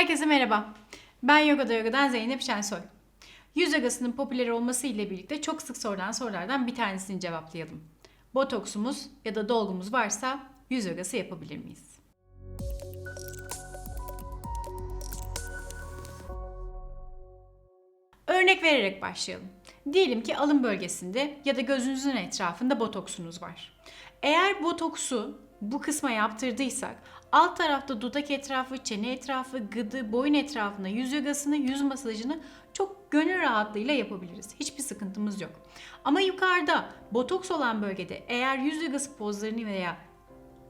Herkese merhaba. Ben Yoga'da Yoga'dan Zeynep Şensoy. Yüz yogasının popüler olması ile birlikte çok sık sorulan sorulardan bir tanesini cevaplayalım. Botoksumuz ya da dolgumuz varsa yüz yogası yapabilir miyiz? Örnek vererek başlayalım. Diyelim ki alın bölgesinde ya da gözünüzün etrafında botoksunuz var. Eğer botoksu bu kısma yaptırdıysak alt tarafta dudak etrafı, çene etrafı, gıdı, boyun etrafına yüz yogasını, yüz masajını çok gönül rahatlığıyla yapabiliriz. Hiçbir sıkıntımız yok. Ama yukarıda botoks olan bölgede eğer yüz yogası pozlarını veya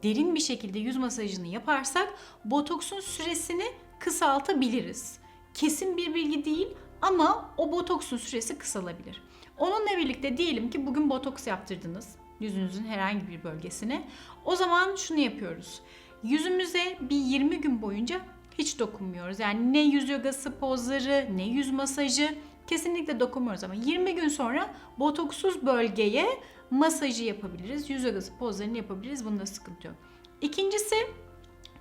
derin bir şekilde yüz masajını yaparsak botoksun süresini kısaltabiliriz. Kesin bir bilgi değil ama o botoksun süresi kısalabilir. Onunla birlikte diyelim ki bugün botoks yaptırdınız yüzünüzün herhangi bir bölgesine. O zaman şunu yapıyoruz. Yüzümüze bir 20 gün boyunca hiç dokunmuyoruz. Yani ne yüz yogası pozları, ne yüz masajı kesinlikle dokunmuyoruz ama 20 gün sonra botoksuz bölgeye masajı yapabiliriz. Yüz yogası pozlarını yapabiliriz. Bunda sıkıntı yok. İkincisi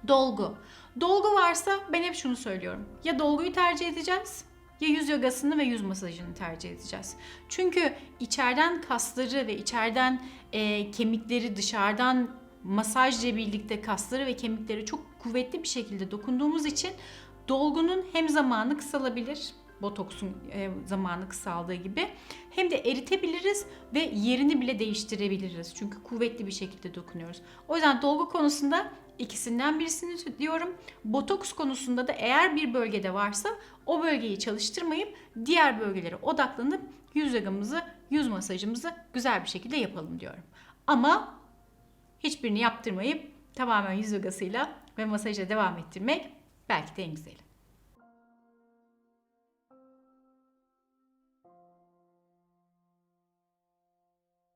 dolgu. Dolgu varsa ben hep şunu söylüyorum. Ya dolguyu tercih edeceğiz ya yüz yogasını ve yüz masajını tercih edeceğiz. Çünkü içeriden kasları ve içeriden e, kemikleri dışarıdan masajla birlikte kasları ve kemikleri çok kuvvetli bir şekilde dokunduğumuz için dolgunun hem zamanı kısalabilir botoksun e, zamanı kısaldığı gibi hem de eritebiliriz ve yerini bile değiştirebiliriz. Çünkü kuvvetli bir şekilde dokunuyoruz. O yüzden dolgu konusunda ikisinden birisini diyorum. Botoks konusunda da eğer bir bölgede varsa o bölgeyi çalıştırmayıp diğer bölgelere odaklanıp yüz yogamızı, yüz masajımızı güzel bir şekilde yapalım diyorum. Ama hiçbirini yaptırmayıp tamamen yüz yogasıyla ve masajla devam ettirmek belki de en güzeli.